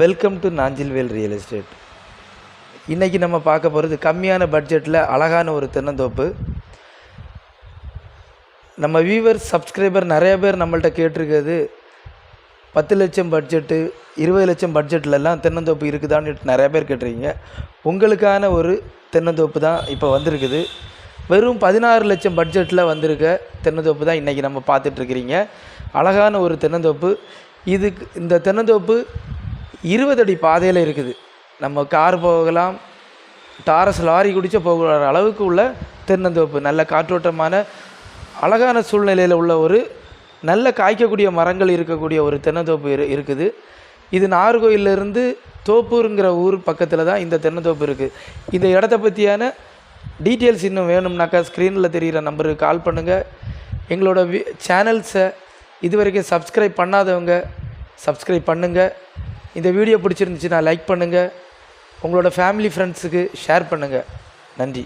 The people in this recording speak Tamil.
Welcome to Nanjilvel real estate இன்றைக்கி நம்ம பார்க்க போகிறது கம்மியான பட்ஜெட்டில் அழகான ஒரு தென்னந்தோப்பு. நம்ம வியூவர் சப்ஸ்கிரைபர் நிறைய பேர் நம்மள்ட்ட கேட்டிருக்கிறது பத்து லட்சம் பட்ஜெட்டு இருபது லட்சம் பட்ஜெட்லலாம் தென்னந்தோப்பு இருக்குதான்னு நிறைய பேர் கேட்டிருக்கீங்க. உங்களுக்கான ஒரு தென்னந்தோப்பு தான் இப்போ வந்திருக்குது. வெறும் பதினாறு லட்சம் பட்ஜெட்டில் வந்திருக்க தென்னந்தோப்பு தான் இன்றைக்கி நம்ம பார்த்துட்ருக்கிறீங்க அழகான ஒரு தென்னந்தோப்பு. இதுக்கு இந்த தென்னந்தோப்பு இருபது அடி பாதையில் இருக்குது. நம்ம கார் போகலாம். டாரஸ் லாரி குடிச்ச போகிற அளவுக்கு உள்ள தென்னந்தோப்பு. நல்ல காற்றோட்டமான அழகான சூழ்நிலையில் உள்ள ஒரு நல்ல காய்க்கக்கூடிய மரங்கள் இருக்கக்கூடிய ஒரு தென்னந்தோப்பு இரு இருக்குது. இது நாகர்கோயிலிருந்து தோப்பூருங்கிற ஊர் பக்கத்தில் தான் இந்த தென்னந்தோப்பு இருக்குது இந்த இடத்த பற்றியான டீட்டெயில்ஸ் இன்னும் வேணும்னாக்கா ஸ்க்ரீனில் தெரிகிற நம்பருக்கு கால் பண்ணுங்கள் எங்களோட சேனல்ஸை இது வரைக்கும் சப்ஸ்கிரைப் பண்ணாதவங்க சப்ஸ்கிரைப் பண்ணுங்கள் இந்த வீடியோ பிடிச்சிருந்துச்சுன்னா லைக் பண்ணுங்கள் உங்களோட ஃபேமிலி ஃப்ரெண்ட்ஸுக்கு ஷேர் பண்ணுங்கள் நன்றி.